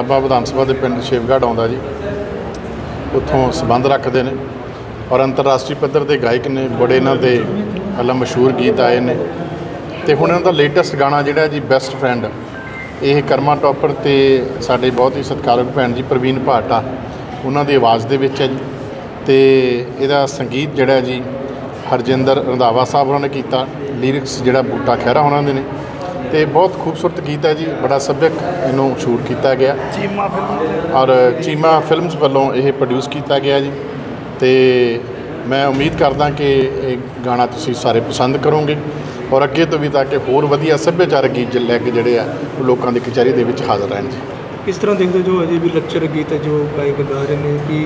ਨਾਭਾ ਵਿਧਾਨ ਸਭਾ ਦੇ ਪਿੰਡ ਸ਼ਿਵਗੜ੍ਹ ਆਉਂਦਾ ਜੀ। ਉੱਥੋਂ ਸਬੰਧ ਰੱਖਦੇ ਨੇ ਔਰ ਅੰਤਰਰਾਸ਼ਟਰੀ ਪੱਧਰ ਦੇ ਗਾਇਕ ਨੇ, ਬੜੇ ਇਹਨਾਂ ਦੇ ਪਹਿਲਾਂ ਮਸ਼ਹੂਰ ਗੀਤ ਆਏ ਨੇ। ਤੇ ਹੁਣ ਇਹਨਾਂ ਦਾ ਲੇਟੈਸਟ ਗਾਣਾ ਜਿਹੜਾ ਜੀ ਬੈਸਟ ਫਰੈਂਡ ਇਹ ਕਰਮਾ ਟੌਪਰ ਤੇ ਸਾਡੇ ਬਹੁਤ ਹੀ ਸਤਿਕਾਰਯੋਗ ਭੈਣ ਜੀ ਪ੍ਰਵੀਨ ਭਾਟਾ, ਉਹਨਾਂ ਦੀ ਆਵਾਜ਼ ਦੇ ਵਿੱਚ ਹੈ ਜੀ। ਤੇ ਇਹਦਾ ਸੰਗੀਤ ਜਿਹੜਾ ਜੀ, ਹਰਜਿੰਦਰ ਰੰਧਾਵਾ ਸਾਹਿਬ ਉਹਨਾਂ ਨੇ ਕੀਤਾ ਲਿਰਿਕਸ ਜਿਹੜਾ ਬੂਟਾ ਖਹਿਰਾ ਉਹਨਾਂ ਦੇ ਨੇ। ਤੇ ਬਹੁਤ ਖੂਬਸੂਰਤ ਗੀਤ ਹੈ ਜੀ ਬੜਾ ਸੱਭਿਅਕ ਇਹਨੂੰ ਸ਼ੂਟ ਕੀਤਾ ਗਿਆ। ਚੀਮਾ ਫਿਲਮ। ਔਰ ਚੀਮਾ ਫਿਲਮਸ ਵੱਲੋਂ ਇਹ ਪ੍ਰੋਡਿਊਸ ਕੀਤਾ ਗਿਆ ਜੀ। ਤੇ ਮੈਂ ਉਮੀਦ ਕਰਦਾ ਕਿ ਇਹ ਗਾਣਾ ਤੁਸੀਂ ਸਾਰੇ ਪਸੰਦ ਕਰੋਗੇ ਔਰ ਅੱਗੇ ਤੋਂ ਵੀ ਤਾਂ ਕਿ ਹੋਰ ਵਧੀਆ ਸੱਭਿਆਚਾਰਕ ਗੀਤ ਲੈ ਕੇ ਜਿਹੜੇ ਆ ਉਹ ਲੋਕਾਂ ਦੀ ਕਚਹਿਰੀ ਦੇ ਵਿੱਚ ਹਾਜ਼ਰ ਰਹਿਣ ਜੀ। ਕਿਸ ਤਰ੍ਹਾਂ ਦੇਖਦੇ ਜੋ ਅਜੇ ਵੀ ਲੈਕਚਰ ਗੀਤ ਹੈ ਜੋ ਗਾਇਕ ਗਾ ਰਹੇ ਨੇ ਕੀ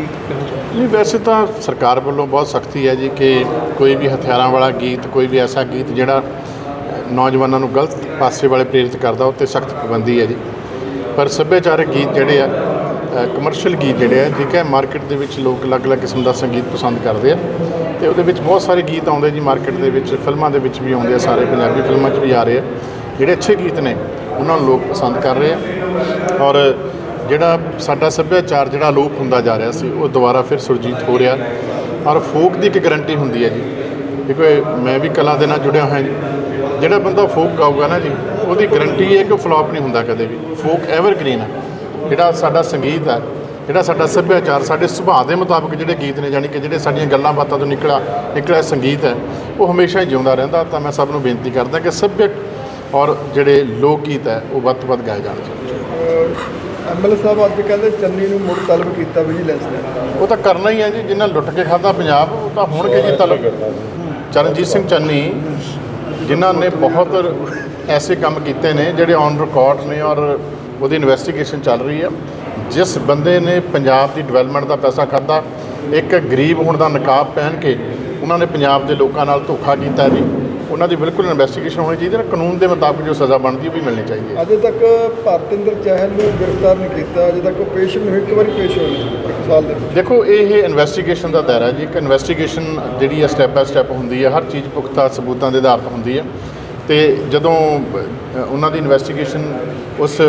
ਨਹੀਂ ਵੈਸੇ ਤਾਂ ਸਰਕਾਰ ਵੱਲੋਂ ਬਹੁਤ ਸਖਤੀ ਹੈ ਜੀ ਕਿ ਕੋਈ ਵੀ ਹਥਿਆਰਾਂ ਵਾਲਾ ਗੀਤ ਕੋਈ ਵੀ ਐਸਾ ਗੀਤ ਜਿਹੜਾ ਨੌਜਵਾਨਾਂ ਨੂੰ ਗਲਤ ਪਾਸੇ ਵਾਲੇ ਪ੍ਰੇਰਿਤ ਕਰਦਾ, ਉਹ 'ਤੇ ਸਖਤ ਪਾਬੰਦੀ ਹੈ ਜੀ। ਪਰ ਸੱਭਿਆਚਾਰਕ ਗੀਤ ਜਿਹੜੇ ਆ ਕਮਰਸ਼ੀਅਲ ਗੀਤ ਜਿਹੜੇ ਆ, ਠੀਕ ਹੈ ਮਾਰਕੀਟ ਦੇ ਵਿੱਚ ਲੋਕ ਅਲੱਗ-ਅਲੱਗ ਕਿਸਮ ਦਾ ਸੰਗੀਤ ਪਸੰਦ ਕਰਦੇ ਆ ਤੇ ਉਹਦੇ ਵਿੱਚ ਬਹੁਤ ਸਾਰੇ ਗੀਤ ਆਉਂਦੇ ਜੀ ਮਾਰਕੀਟ ਦੇ ਵਿੱਚ, ਫਿਲਮਾਂ ਦੇ ਵਿੱਚ ਵੀ ਆਉਂਦੇ ਆ ਸਾਰੇ, ਪੰਜਾਬੀ ਫਿਲਮਾਂ 'ਚ ਵੀ ਆ ਰਹੇ ਆ। ਜਿਹੜੇ ਅੱਛੇ ਗੀਤ ਨੇ, ਉਹਨਾਂ ਨੂੰ ਲੋਕ ਪਸੰਦ ਕਰ ਰਹੇ ਆ ਔਰ ਜਿਹੜਾ ਸਾਡਾ ਸੱਭਿਆਚਾਰ, ਜਿਹੜਾ ਅਲੋਪ ਹੁੰਦਾ ਜਾ ਰਿਹਾ ਸੀ, ਉਹ ਦੁਬਾਰਾ ਫਿਰ ਸੁਰਜੀਤ ਹੋ ਰਿਹਾ ਔਰ ਫੋਕ ਦੀ ਇੱਕ ਗਾਰੰਟੀ ਹੁੰਦੀ ਹੈ ਜੀ। ਦੇਖੋ ਮੈਂ ਵੀ ਕਲਾ ਦੇ ਨਾਲ ਜੁੜਿਆ ਹੋਇਆ ਜੀ। ਜਿਹੜਾ ਬੰਦਾ ਫੋਕ ਗਾਊਗਾ ਨਾ ਜੀ ਉਹਦੀ ਗਾਰੰਟੀ ਹੈ ਕਿ ਫਲॉप ਨਹੀਂ ਹੁੰਦਾ ਕਦੇ ਵੀ। ਫੋਕ ਐਵਰਗ੍ਰੀਨ ਹੈ ਜਿਹੜਾ ਸਾਡਾ ਸੰਗੀਤ ਹੈ ਜਿਹੜਾ ਸਾਡਾ ਸੱਭਿਆਚਾਰ ਸਾਡੇ ਸੁਭਾਅ ਦੇ ਮੁਤਾਬਕ ਜਿਹੜੇ ਗੀਤ ਨੇ ਯਾਨੀ ਕਿ ਜਿਹੜੇ ਸਾਡੀਆਂ ਗੱਲਾਂ ਬਾਤਾਂ ਤੋਂ ਨਿਕਲਾ ਨਿਕਲਿਆ ਸੰਗੀਤ ਹੈ ਉਹ ਹਮੇਸ਼ਾ ਹੀ ਜਿਉਂਦਾ ਰਹਿੰਦਾ। ਤਾਂ ਮੈਂ ਸਭ ਨੂੰ ਬੇਨਤੀ ਕਰਦਾ ਕਿ ਸੱਭਿਅਕ ਔਰ ਜਿਹੜੇ ਲੋਕ ਗੀਤ ਹੈ ਉਹ ਵੱਧ ਤੋਂ ਵੱਧ ਗਾਏ ਜਾਣ। ਚਾਹੀਦੇ ਐਮਐਲਏ ਸਾਹਿਬ ਅੱਜ ਕਹਿੰਦੇ ਚੰਨੀ ਨੂੰ ਮੁੜ ਤਲਬ ਕੀਤਾ ਵਿਜੀਲੈਂਸ ਨੇ ਉਹ ਤਾਂ ਕਰਨਾ ਹੀ ਹੈ ਜੀ ਜਿਨ੍ਹਾਂ ਲੁੱਟ ਕੇ ਖਾਦਾ ਪੰਜਾਬ ਉਹ ਤਾਂ ਹੋਣਗੇ ਜੀ ਤਲਬ। ਚਰਨਜੀਤ ਸਿੰਘ ਚੰਨੀ ਜਿਨ੍ਹਾਂ ਨੇ ਬਹੁਤ ਐਸੇ ਕੰਮ ਕੀਤੇ ਨੇ ਜਿਹੜੇ ਔਨ ਰਿਕਾਰਡ ਨੇ ਔਰ ਉਹਦੀ ਇਨਵੈਸਟੀਗੇਸ਼ਨ ਚੱਲ ਰਹੀ ਹੈ ਜਿਸ ਬੰਦੇ ਨੇ ਪੰਜਾਬ ਦੀ ਡਿਵੈਲਪਮੈਂਟ ਦਾ ਪੈਸਾ ਖਾਦਾ ਇੱਕ ਗਰੀਬ ਹੋਣ ਦਾ ਨਕਾਬ ਪਹਿਨ ਕੇ ਉਹਨਾਂ ਨੇ ਪੰਜਾਬ ਦੇ ਲੋਕਾਂ ਨਾਲ ਧੋਖਾ ਕੀਤਾ ਜੀ। ਉਹਨਾਂ ਦੀ ਬਿਲਕੁਲ ਇਨਵੈਸਟੀਗੇਸ਼ਨ ਹੋਣੀ ਚਾਹੀਦੀ ਹੈ ਕਾਨੂੰਨ ਦੇ ਮੁਤਾਬਕ ਜੋ ਸਜ਼ਾ ਬਣਦੀ ਉਹ ਵੀ ਮਿਲਣੀ ਚਾਹੀਦੀ ਹੈ। ਅਜੇ ਤੱਕ ਭਾਰਤਿੰਦਰ ਚਹਿਲ ਨੂੰ ਗ੍ਰਿਫਤਾਰ ਨਹੀਂ ਕੀਤਾ ਅਜੇ ਤੱਕ ਉਹ ਪੇਸ਼ ਨਹੀਂ ਹੋਈ ਇੱਕ ਵਾਰੀ ਪੇਸ਼ ਇੱਕ ਸਾਲ ਦੇ ਦੇਖੋ ਇਹ ਇਨਵੈਸਟੀਗੇਸ਼ਨ ਦਾ ਦਾਇਰਾ ਜੀ ਇੱਕ ਇਨਵੈਸਟੀਗੇਸ਼ਨ ਜਿਹੜੀ ਹੈ ਸਟੈਪ ਬਾਏ ਸਟੈਪ ਹੁੰਦੀ ਹੈ ਹਰ ਚੀਜ਼ ਪੁਖਤਾ ਸਬੂਤਾਂ ਦੇ ਆਧਾਰ 'ਤੇ ਹੁੰਦੀ ਹੈ ਤੇ ਜਦੋਂ ਉਹਨਾਂ ਦੀ ਇਨਵੈਸਟੀਗੇਸ਼ਨ ਉਸ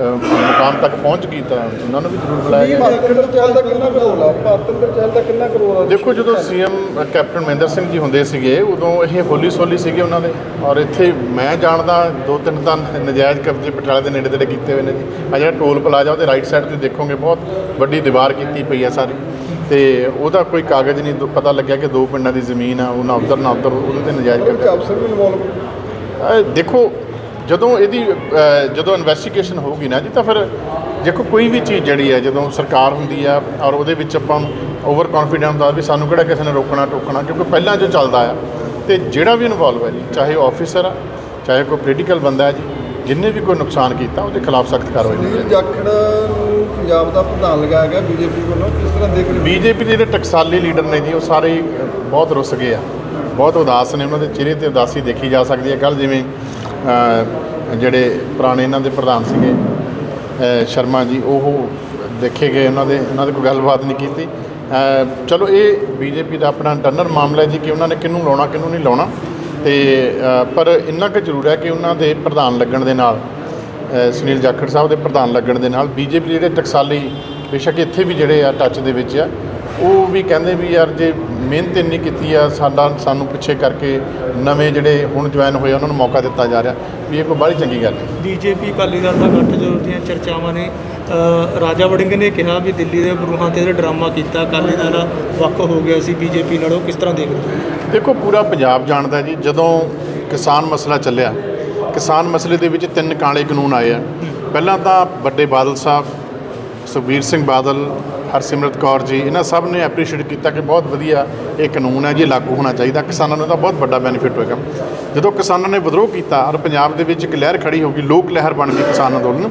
ਮੁਕਾਮ ਤੱਕ ਪਹੁੰਚ ਗਈ ਤਾਂ ਉਹਨਾਂ ਨੂੰ ਵੀ ਜ਼ਰੂਰ ਬੁਲਾਇਆ ਗਿਆ। ਭਾਰਤਿੰਦਰ ਚਹਿਲ ਦਾ ਕਿੰਨਾ ਕਰੋਲ ਆ? ਭਾਰਤਿੰਦਰ ਚਹਿਲ ਦਾ ਕਿੰਨਾ ਕਰੋਲ ਆ? ਦੇਖੋ ਜਦੋਂ ਸੀਐਮ ਕੈਪਟਨ ਮਹਿੰਦਰ ਸਿੰਘ ਜੀ ਹੁੰਦੇ ਸੀਗੇ ਉਦੋਂ ਇਹ ਹੋਲੀ ਸੋਲੀ ਸੀਗੇ ਉਹਨਾਂ ਦੇ। ਔਰ ਇੱਥੇ ਮੈਂ ਜਾਣਦਾ ਦੋ ਤਿੰਨ ਤਾਂ ਨਜਾਇਜ਼ ਕਬਜ਼ੇ ਪਟਿਆਲੇ ਦੇ ਨੇੜੇ ਤੇੜੇ ਕੀਤੇ ਹੋਏ ਨੇ ਜੀ। ਆ ਜਿਹੜਾ ਟੋਲ ਪਲਾਜ਼ਾ ਉਹਦੇ ਰਾਈਟ ਸਾਈਡ ਤੇ ਦੇਖੋਗੇ ਬਹੁਤ ਵੱਡੀ ਦੀਵਾਰ ਕੀਤੀ ਪਈ ਹੈ ਸਾਰੀ। ਤੇ ਉਹਦਾ ਕੋਈ ਕਾਗਜ਼ ਨਹੀਂ ਪਤਾ ਲੱਗਿਆ ਕਿ ਦੋ ਪਿੰਡਾਂ ਦੀ ਜ਼ਮੀਨ ਆ ਉਹ ਨਾ ਉੱਧਰ ਨਾ ਉੱਧਰ ਉਹਦੇ ਤੇ ਨਜਾਇਜ਼ ਵਿੱਚ ਕਬਜ਼ਾ। ਅਫਸਰ ਵੀ ਇਨਵੋਲਵ ਦੇਖੋ ਜਦੋਂ ਇਹਦੀ ਜਦੋਂ ਇਨਵੈਸਟੀਗੇਸ਼ਨ ਹੋਊਗੀ ਨਾ ਜੀ ਤਾਂ ਫਿਰ ਦੇਖੋ ਕੋਈ ਵੀ ਚੀਜ਼ ਜਿਹੜੀ ਹੈ ਜਦੋਂ ਸਰਕਾਰ ਹੁੰਦੀ ਆ ਔਰ ਉਹਦੇ ਵਿੱਚ ਆਪਾਂ ਓਵਰ ਕੌਨਫੀਡੈਂਸ ਹੁੰਦਾ ਵੀ ਸਾਨੂੰ ਕਿਹੜਾ ਕਿਸੇ ਨੇ ਰੋਕਣਾ ਟੋਕਣਾ ਕਿਉਂਕਿ ਪਹਿਲਾਂ ਜੋ ਚੱਲਦਾ ਆ ਤੇ ਜਿਹੜਾ ਵੀ ਇਨਵੋਲਵ ਹੈ ਜੀ ਚਾਹੇ ਆਫੀਸਰ ਆ ਚਾਹੇ ਕੋਈ ਪੋਲੀਟੀਕਲ ਬੰਦਾ ਹੈ ਜੀ ਜਿੰਨੇ ਵੀ ਕੋਈ ਨੁਕਸਾਨ ਕੀਤਾ ਉਹਦੇ ਖਿਲਾਫ ਸਖਤ ਕਾਰਵਾਈ ਹੋਣੀ ਸੁਨੀਲ ਚਾਹੀਦੀ ਜਾਖੜ ਨੂੰ ਪੰਜਾਬ ਦਾ ਪ੍ਰਧਾਨ ਲਗਾਇਆ ਗਿਆ ਬੀਜੇਪੀ ਵੱਲੋਂ ਕਿਸ ਤਰ੍ਹਾਂ ਦੇਖ ਰਹੇ ਹੋ? ਬੀਜੇਪੀ ਦੇ ਜਿਹੜੇ ਟਕਸਾਲੀ ਲੀਡਰ ਨੇ ਜੀ ਉਹ ਸਾਰੇ ਹੀ ਬਹੁਤ ਰੁੱਸ ਗਏ ਆ। ਬਹੁਤ ਉਦਾਸ ਨੇ ਉਹਨਾਂ ਦੇ ਚਿਹਰੇ ਤੇ ਉਦਾਸੀ ਦੇਖੀ ਜਾ ਸਕਦੀ ਹੈ। ਕੱਲ ਜਿਵੇਂ ਜਿਹੜੇ ਪੁਰਾਣੇ ਇਹਨਾਂ ਦੇ ਪ੍ਰਧਾਨ ਸੀਗੇ ਸ਼ਰਮਾ ਜੀ, ਉਹ ਦੇਖੇ ਗਏ ਉਹਨਾਂ ਦੇ ਉਹਨਾਂ ਦੇ ਕੋਈ ਗੱਲਬਾਤ ਨਹੀਂ ਕੀਤੀ। ਚਲੋ ਇਹ ਬੀਜੇਪੀ ਦਾ ਆਪਣਾ ਇੰਟਰਨਲ ਮਾਮਲਾ ਜੀ ਕਿ ਉਹਨਾਂ ਨੇ ਕਿਹਨੂੰ ਲਾਉਣਾ, ਕਿਹਨੂੰ ਨਹੀਂ ਲਾਉਣਾ। ਤੇ ਪਰ ਇੰਨਾ ਕੁ ਜ਼ਰੂਰ ਹੈ ਕਿ ਉਹਨਾਂ ਦੇ ਪ੍ਰਧਾਨ ਲੱਗਣ ਦੇ ਨਾਲ ਸੁਨੀਲ ਜਾਖੜ ਸਾਹਿਬ ਦੇ ਪ੍ਰਧਾਨ ਲੱਗਣ ਦੇ ਨਾਲ ਬੀਜੇਪੀ ਜਿਹੜੇ ਟਕਸਾਲੀ, ਬੇਸ਼ੱਕ ਇੱਥੇ ਵੀ ਜਿਹੜੇ ਆ ਟੱਚ ਦੇ ਵਿੱਚ ਆ ਉਹ ਵੀ ਕਹਿੰਦੇ ਵੀ ਯਾਰ ਜੇ ਮਿਹਨਤ ਇੰਨੀ ਕੀਤੀ ਆ ਸਾਡਾ ਸਾਨੂੰ ਪਿੱਛੇ ਕਰਕੇ ਨਵੇਂ ਜਿਹੜੇ ਹੁਣ ਜੁਆਇਨ ਹੋਏ ਉਹਨਾਂ ਨੂੰ ਮੌਕਾ ਦਿੱਤਾ ਜਾ ਰਿਹਾ। ਵੀ ਇਹ ਕੋਈ ਬੜੀ ਚੰਗੀ ਗੱਲ ਹੈ। ਬੀਜੇਪੀ ਅਕਾਲੀ ਦਲ ਦਾ ਗੱਠਜੋੜ ਦੀਆਂ ਚਰਚਾਵਾਂ ਨੇ ਰਾਜਾ ਵੜਿੰਗ ਨੇ ਕਿਹਾ ਵੀ ਦਿੱਲੀ ਦੇ ਬਰੂਹਾਂ ਤੇ ਜਿਹੜਾ ਡਰਾਮਾ ਕੀਤਾ ਅਕਾਲੀ ਦਲ ਵੱਖ ਹੋ ਗਿਆ ਸੀ ਬੀਜੇਪੀ ਨਾਲੋਂ ਕਿਸ ਤਰ੍ਹਾਂ ਦੇਖਦੇ ਹੋ? ਦੇਖੋ ਪੂਰਾ ਪੰਜਾਬ ਜਾਣਦਾ ਜੀ ਜਦੋਂ ਕਿਸਾਨ ਮਸਲਾ ਚੱਲਿਆ ਕਿਸਾਨ ਮਸਲੇ ਦੇ ਵਿੱਚ ਤਿੰਨ ਕਾਲੇ ਕਾਨੂੰਨ ਆਏ ਆ। ਪਹਿਲਾਂ ਤਾਂ ਵੱਡੇ ਬਾਦਲ ਸਾਹਿਬ ਸੁਖਬੀਰ ਸਿੰਘ ਬਾਦਲ, ਹਰਸਿਮਰਤ ਕੌਰ ਜੀ, ਇਹਨਾਂ ਸਭ ਨੇ ਐਪਰੀਸ਼ੀਏਟ ਕੀਤਾ ਕਿ ਬਹੁਤ ਵਧੀਆ ਇਹ ਕਾਨੂੰਨ ਹੈ ਜੀ ਲਾਗੂ ਹੋਣਾ ਚਾਹੀਦਾ। ਕਿਸਾਨਾਂ ਨੂੰ ਤਾਂ ਬਹੁਤ ਵੱਡਾ ਬੈਨੀਫਿਟ ਹੋਏਗਾ। ਜਦੋਂ ਕਿਸਾਨਾਂ ਨੇ ਵਿਦਰੋਹ ਕੀਤਾ ਔਰ ਪੰਜਾਬ ਦੇ ਵਿੱਚ ਇੱਕ ਲਹਿਰ ਖੜੀ ਹੋ ਗਈ, ਲੋਕ ਲਹਿਰ ਬਣ ਗਈ ਕਿਸਾਨ ਅੰਦੋਲਨ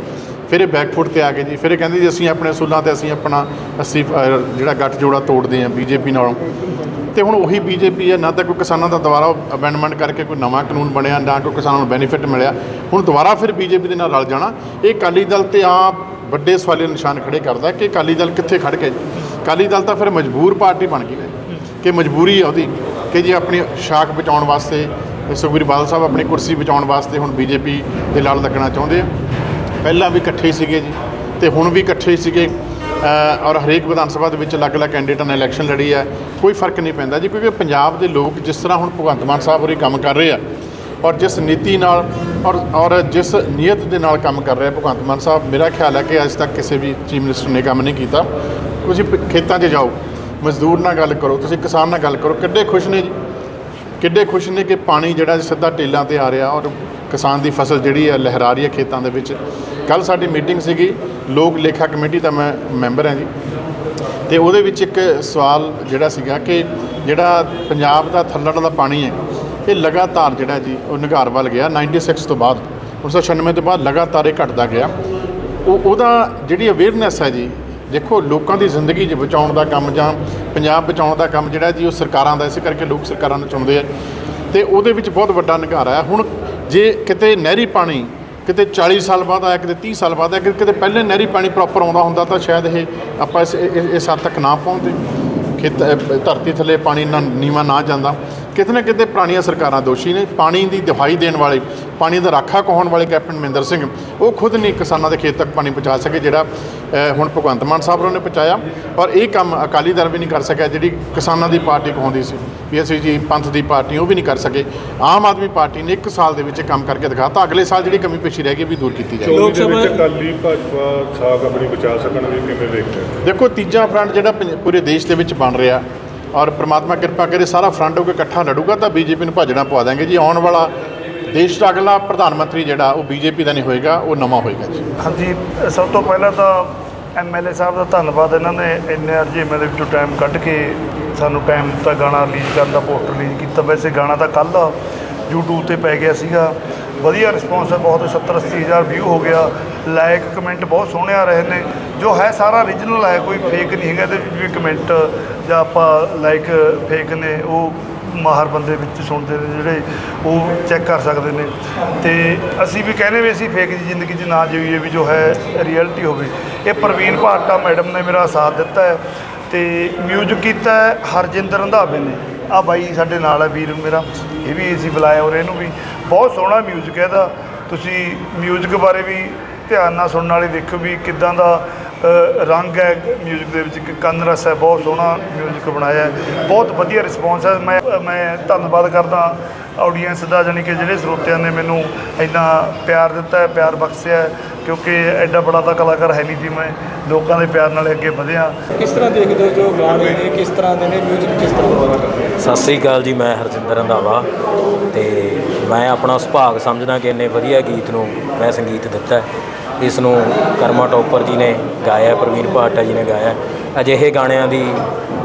ਫਿਰ ਇਹ ਬੈਕਫੁੱਟ ਤੇ ਆ ਗਏ ਜੀ। ਫਿਰ ਇਹ ਕਹਿੰਦੇ ਜੀ, ਅਸੀਂ ਆਪਣੇ ਅਸੂਲਾਂ ਤੇ ਅਸੀਂ ਆਪਣਾ, ਅਸੀਂ ਜਿਹੜਾ ਗੱਠ ਜੋੜਾ ਤੋੜਦੇ ਹਾਂ ਬੀਜੇਪੀ ਨਾਲੋਂ। ਤੇ ਹੁਣ ਉਹੀ ਬੀਜੇਪੀ ਹੈ, ਨਾ ਤਾਂ ਕੋਈ ਕਿਸਾਨਾਂ ਦਾ ਦੁਬਾਰਾ ਅਮੈਂਡਮੈਂਟ ਕਰਕੇ ਕੋਈ ਨਵਾਂ ਕਾਨੂੰਨ ਬਣਿਆ, ਨਾ ਕੋਈ ਕਿਸਾਨਾਂ ਨੂੰ ਬੈਨੀਫਿਟ ਮਿਲਿਆ। ਹੁਣ ਦੁਬਾਰਾ ਫਿਰ ਬੀਜੇਪੀ ਦੇ ਨਾਲ ਰਲ ਜਾਣਾ। ਇਹ ਅਕਾਲੀ ਦਲ ਤੇ ਆਪ ਵੱਡੇ ਸਵਾਲੇ ਨਿਸ਼ਾਨ ਖੜੇ ਕਰਦਾ ਕਿ ਅਕਾਲੀ ਦਲ ਕਿੱਥੇ ਖੜ ਕੇ ਅਕਾਲੀ ਦਲ ਤਾਂ ਫਿਰ ਮਜਬੂਰ ਪਾਰਟੀ ਬਣ ਗਈ ਹੈ ਕਿ ਮਜਬੂਰੀ ਆ ਉਹਦੀ ਕਿ ਜੀ ਆਪਣੀ ਸ਼ਾਖ ਬਚਾਉਣ ਵਾਸਤੇ ਸੁਖਬੀਰ ਬਾਦਲ ਸਾਹਿਬ ਆਪਣੀ ਕੁਰਸੀ ਬਚਾਉਣ ਵਾਸਤੇ ਹੁਣ ਬੀਜੇਪੀ ਦੇ ਲੜ ਲੱਗਣਾ ਚਾਹੁੰਦੇ ਆ। ਪਹਿਲਾਂ ਵੀ ਇਕੱਠੇ ਸੀਗੇ ਜੀ ਤੇ ਹੁਣ ਵੀ ਇਕੱਠੇ ਸੀਗੇ ਔਰ ਹਰੇਕ ਵਿਧਾਨ ਸਭਾ ਦੇ ਵਿੱਚ ਅਲੱਗ-ਅਲੱਗ ਕੈਂਡੀਡੇਟਾਂ ਨੇ ਇਲੈਕਸ਼ਨ ਲੜੀ ਹੈ। ਕੋਈ ਫ਼ਰਕ ਨਹੀਂ ਪੈਂਦਾ ਜੀ, ਕਿਉਂਕਿ ਪੰਜਾਬ ਦੇ ਲੋਕ ਜਿਸ ਤਰ੍ਹਾਂ ਹੁਣ ਭਗਵੰਤ ਮਾਨ ਸਾਹਿਬ ਹੋਰੀ ਕੰਮ ਕਰ ਰਹੇ ਆ ਔਰ ਜਿਸ ਨੀਤੀ ਨਾਲ ਔਰ ਔਰ ਜਿਸ ਨੀਅਤ ਦੇ ਨਾਲ ਕੰਮ ਕਰ ਰਿਹਾ ਭਗਵੰਤ ਮਾਨ ਸਾਹਿਬ, ਮੇਰਾ ਖਿਆਲ ਹੈ ਕਿ ਅੱਜ ਤੱਕ ਕਿਸੇ ਵੀ ਚੀਫ ਮਿਨਿਸਟਰ ਨੇ ਕੰਮ ਨਹੀਂ ਕੀਤਾ। ਤੁਸੀਂ ਪ- ਖੇਤਾਂ 'ਚ ਜਾਓ, ਮਜ਼ਦੂਰ ਨਾਲ ਗੱਲ ਕਰੋ, ਤੁਸੀਂ ਕਿਸਾਨ ਨਾਲ ਗੱਲ ਕਰੋ, ਕਿੱਡੇ ਖੁਸ਼ ਨੇ ਜੀ? ਕਿੱਡੇ ਖੁਸ਼ ਨੇ ਕਿ ਪਾਣੀ ਜਿਹੜਾ ਸਿੱਧਾ ਟੇਲਾਂ ਤੇ ਆ ਰਿਹਾ ਔਰ ਕਿਸਾਨ ਦੀ ਫਸਲ ਜਿਹੜੀ ਹੈ ਲਹਿਰਾ ਰਹੀ ਹੈ ਖੇਤਾਂ ਦੇ ਵਿੱਚ। ਕੱਲ ਸਾਡੀ ਮੀਟਿੰਗ ਸੀਗੀ, ਲੋਕ ਲੇਖਾ ਕਮੇਟੀ ਦਾ ਮੈਂ ਮੈਂਬਰ ਹਾਂ ਜੀ। ਤੇ ਉਹਦੇ ਵਿੱਚ ਇੱਕ ਸਵਾਲ ਜਿਹੜਾ ਸੀਗਾ ਕਿ ਜਿਹੜਾ ਪੰਜਾਬ ਦਾ ਥੱਲੜ ਦਾ ਪਾਣੀ ਹੈ ਇਹ ਲਗਾਤਾਰ ਜਿਹੜਾ ਜੀ, ਉਹ ਨਿਘਾਰ ਵੱਲ ਗਿਆ। 96 ਤੋਂ ਬਾਅਦ 1996 ਤੋਂ ਬਾਅਦ ਲਗਾਤਾਰ ਇਹ ਘਟਦਾ ਗਿਆ। ਉਹ, ਉਹਦਾ ਜਿਹੜੀ ਅਵੇਅਰਨੈਸ ਹੈ ਜੀ, ਦੇਖੋ ਲੋਕਾਂ ਦੀ ਜ਼ਿੰਦਗੀ 'ਚ ਬਚਾਉਣ ਦਾ ਕੰਮ ਜਾਂ ਪੰਜਾਬ ਬਚਾਉਣ ਦਾ ਕੰਮ ਜਿਹੜਾ ਜੀ, ਉਹ ਸਰਕਾਰਾਂ ਦਾ, ਇਸੇ ਕਰਕੇ ਲੋਕ ਸਰਕਾਰਾਂ ਨੂੰ ਚਾਹੁੰਦੇ ਆ। ਤੇ ਉਹਦੇ ਵਿੱਚ ਬਹੁਤ ਵੱਡਾ ਨਿਘਾਰ ਆਇਆ। ਹੁਣ ਜੇ ਕਿਤੇ ਨਹਿਰੀ ਪਾਣੀ, ਕਿਤੇ 40 ਸਾਲ ਬਾਅਦ ਆਇਆ, ਕਿਤੇ 30 ਸਾਲ ਬਾਅਦ ਆਇਆ, ਕਿਤੇ ਪਹਿਲੇ ਨਹਿਰੀ ਪਾਣੀ ਪ੍ਰੋਪਰ ਆਉਂਦਾ ਹੁੰਦਾ ਤਾਂ ਸ਼ਾਇਦ ਇਹ ਆਪਾਂ ਇਸ ਇਸ- ਹੱਦ ਤੱਕ ਨਾ ਪਹੁੰਚਦੇ ਖੇਤ ਧਰਤੀ ਥੱਲੇ ਪਾਣੀ ਨਾ ਨੀਵਾਂ ਨਾ ਜਾਂਦਾ। ਕਿਤੇ ਨਾ ਕਿਤੇ ਪੁਰਾਣੀਆਂ ਸਰਕਾਰਾਂ ਦੋਸ਼ੀ ਨੇ ਪਾਣੀ ਦੀ ਦਿਹਾਈ ਦੇਣ ਵਾਲੇ ਪਾਣੀ ਦਾ ਰਾਖਾ ਕਹਾਉਣ ਵਾਲੇ ਕੈਪਟਨ ਮਹਿੰਦਰ ਸਿੰਘ ਉਹ ਖੁਦ ਨਹੀਂ ਕਿਸਾਨਾਂ ਦੇ ਖੇਤ ਤੱਕ ਪਾਣੀ ਪਹੁੰਚਾ ਸਕੇ ਜਿਹੜਾ ਹੁਣ ਭਗਵੰਤ ਮਾਨ ਸਾਹਿਬ ਨੇ ਪਹੁੰਚਾਇਆ। ਔਰ ਇਹ ਕੰਮ ਅਕਾਲੀ ਦਲ ਵੀ ਨਹੀਂ ਕਰ ਸਕਿਆ ਜਿਹੜੀ ਕਿਸਾਨਾਂ ਦੀ ਪਾਰਟੀ ਕਹਾਉਂਦੀ ਸੀ ਵੀ ਅਸੀਂ ਜੀ ਪੰਥ ਦੀ ਪਾਰਟੀ ਉਹ ਵੀ ਨਹੀਂ ਕਰ ਸਕੇ। ਆਮ ਆਦਮੀ ਪਾਰਟੀ ਨੇ ਇੱਕ ਸਾਲ ਦੇ ਵਿੱਚ ਇਹ ਕੰਮ ਕਰਕੇ ਦਿਖਾਤਾ ਅਗਲੇ ਸਾਲ ਜਿਹੜੀ ਕਮੀ ਪੇਸ਼ੀ ਰਹਿ ਗਈ ਵੀ ਦੂਰ ਕੀਤੀ ਜਾਏਗੀ। ਲੋਕ ਸਭਾ- ਅਕਾਲੀ ਭਾਜਪਾ ਸਾਗ ਆਪਣੀ ਬਚਾ ਸਕਣਗੇ ਕਿਵੇਂ ਵੇਖਦੇ ਹੋ ਦੇਖੋ ਤੀਜਾ ਫਰੰਟ ਜਿਹੜਾ ਪੂਰੇ ਦੇਸ਼ ਦੇ ਵਿੱਚ ਬਣ ਰਿਹਾ ਔਰ ਪ੍ਰਮਾਤਮਾ ਕਿਰਪਾ ਕਰੇ ਸਾਰਾ ਫਰੰਟ ਹੋ ਕੇ ਇਕੱਠਾ ਲੜੂਗਾ ਤਾਂ ਬੀਜੇਪੀ ਨੂੰ ਭੱਜਣਾ ਪਵਾ ਦਾਂਗੇ ਜੀ। ਆਉਣ ਵਾਲਾ ਦੇਸ਼ ਦਾ ਅਗਲਾ ਪ੍ਰਧਾਨ ਮੰਤਰੀ ਜਿਹੜਾ, ਉਹ ਬੀਜੇਪੀ ਦਾ ਨਹੀਂ ਹੋਏਗਾ, ਉਹ ਨਵਾਂ ਹੋਏਗਾ ਜੀ। ਹਾਂਜੀ, ਸਭ ਤੋਂ ਪਹਿਲਾਂ ਤਾਂ ਐਮਐਲਏ ਸਾਹਿਬ ਦਾ ਧੰਨਵਾਦ। ਇਹਨਾਂ ਨੇ ਇੰਨੇ ਅਰਜੇ ਮੇਰੇ ਵਿੱਚੋਂ ਟਾਈਮ ਕੱਢ ਕੇ ਸਾਨੂੰ ਟਾਈਮ ਦਿੱਤਾ, ਗਾਣਾ ਰਿਲੀਜ਼ ਕਰਨ ਦਾ ਪੋਸਟਰ ਰਿਲੀਜ਼ ਕੀਤਾ। ਵੈਸੇ ਗਾਣਾ ਤਾਂ ਕੱਲ੍ਹ YouTube ਤੇ ਪੈ ਗਿਆ ਸੀਗਾ। ਵਧੀਆ ਰਿਸਪੌਂਸ ਹੈ, ਬਹੁਤ 70 80 ਹਜ਼ਾਰ ਵਿਊ ਹੋ ਗਿਆ। ਲਾਇਕ ਕਮੈਂਟ ਬਹੁਤ ਸੋਹਣੇ ਆ ਰਹੇ ਨੇ। ਜੋ ਹੈ ਸਾਰਾ ਓਰੀਜਨਲ ਹੈ, ਕੋਈ ਫੇਕ ਨਹੀਂ ਹੈਗਾ। ਇਹਦੇ ਵਿੱਚ ਵੀ ਕਮੈਂਟ ਜਾਂ ਆਪਾਂ ਲਾਈਕ ਫੇਕ ਨੇ, ਉਹ ਮਾਹਰ ਬੰਦੇ ਵਿੱਚ ਸੁਣਦੇ ਨੇ, ਜਿਹੜੇ ਉਹ ਚੈੱਕ ਕਰ ਸਕਦੇ ਨੇ। ਤੇ ਅਸੀਂ ਵੀ ਕਹਿੰਦੇ ਵੀ ਅਸੀਂ ਫੇਕ ਦੀ ਜ਼ਿੰਦਗੀ 'ਚ ਨਾ ਜੀਈਏ ਵੀ ਜੋ ਹੈ ਰਿਐਲਿਟੀ ਹੋਵੇ। ਇਹ ਪ੍ਰਵੀਨ ਭਾਟਾ ਮੈਡਮ ਨੇ ਮੇਰਾ ਸਾਥ ਦਿੱਤਾ ਹੈ ਤੇ ਮਿਊਜ਼ਿਕ ਕੀਤਾ ਹਰਜਿੰਦਰ ਰੰਧਾਵੇ ਨੇ। ਆ ਬਾਈ ਸਾਡੇ ਨਾਲ ਹੈ ਵੀਰ ਮੇਰਾ, ਇਹ ਵੀ ਅਸੀਂ ਬੁਲਾਇਆ ਔਰ ਇਹਨੂੰ ਵੀ। ਬਹੁਤ ਸੋਹਣਾ ਮਿਊਜ਼ਿਕ ਹੈ ਇਹਦਾ। ਤੁਸੀਂ ਮਿਊਜ਼ਿਕ ਬਾਰੇ ਵੀ ਧਿਆਨ ਨਾਲ ਸੁਣਨ ਵਾਲੇ ਦੇਖੋ ਵੀ ਕਿੱਦਾਂ ਦਾ ਰੰਗ ਹੈ ਮਿਊਜ਼ਿਕ ਦੇ ਵਿੱਚ। ਇੱਕ ਕੰਨ ਰਸ ਹੈ ਬਹੁਤ ਸੋਹਣਾ ਮਿਊਜ਼ਿਕ ਬਣਾਇਆ ਹੈ। ਬਹੁਤ ਵਧੀਆ ਰਿਸਪੌਂਸ ਹੈ। ਮੈਂ ਮੈਂ ਧੰਨਵਾਦ ਕਰਦਾ ਆਡੀਅנס ਦਾ ਜਾਣੀ ਕਿ ਜਿਹੜੇ ਸਰੋਤਿਆਂ ਨੇ ਮੈਨੂੰ ਇੰਨਾ ਪਿਆਰ ਦਿੱਤਾ ਹੈ ਪਿਆਰ ਬਖਸ਼ਿਆ ਕਿਉਂਕਿ ਐਡਾ ਬੜਾ ਤਾਂ ਕਲਾਕਾਰ ਹੈ ਨਹੀਂ ਸੀ। ਮੈਂ ਲੋਕਾਂ ਦੇ ਪਿਆਰ ਨਾਲ ਅੱਗੇ ਵਧਿਆ। ਕਿਸ ਤਰ੍ਹਾਂ ਦੇਖਦੇ ਹੋ ਜੋ ਗਾਣੇ ਨੇ ਕਿਸ ਤਰ੍ਹਾਂ ਦੇ ਨੇ ਮਿਊਜ਼ਿਕ ਕਿਸ ਤਰ੍ਹਾਂ ਦਾ ਸਤਿ ਸ੍ਰੀ ਅਕਾਲ ਜੀ ਮੈਂ ਹਰਜਿੰਦਰ ਰੰਧਾਵਾ ਤੇ ਮੈਂ ਆਪਣਾ ਸੁਭਾਗ ਸਮਝਦਾ ਕਿ ਇੰਨੇ ਵਧੀਆ ਗੀਤ ਨੂੰ ਮੈਂ ਸੰਗੀਤ ਦਿੱਤਾ ਹੈ। ਇਸ ਨੂੰ ਕਰਮਾ ਟੋਪਰ ਜੀ ਨੇ ਗਾਇਆ, ਪ੍ਰਵੀਨ ਭਾਟਾ ਜੀ ਨੇ ਗਾਇਆ। ਅਜਿਹੇ ਗਾਣਿਆਂ ਦੀ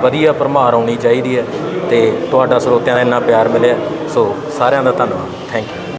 ਵਧੀਆ ਭਰਮਾਰ ਆਉਣੀ ਚਾਹੀਦੀ ਹੈ ਤੇ ਤੁਹਾਡਾ ਸਰੋਤਿਆਂ ਦਾ ਇੰਨਾ ਪਿਆਰ ਮਿਲਿਆ। ਸੋ ਸਾਰਿਆਂ ਦਾ ਧੰਨਵਾਦ। Thank you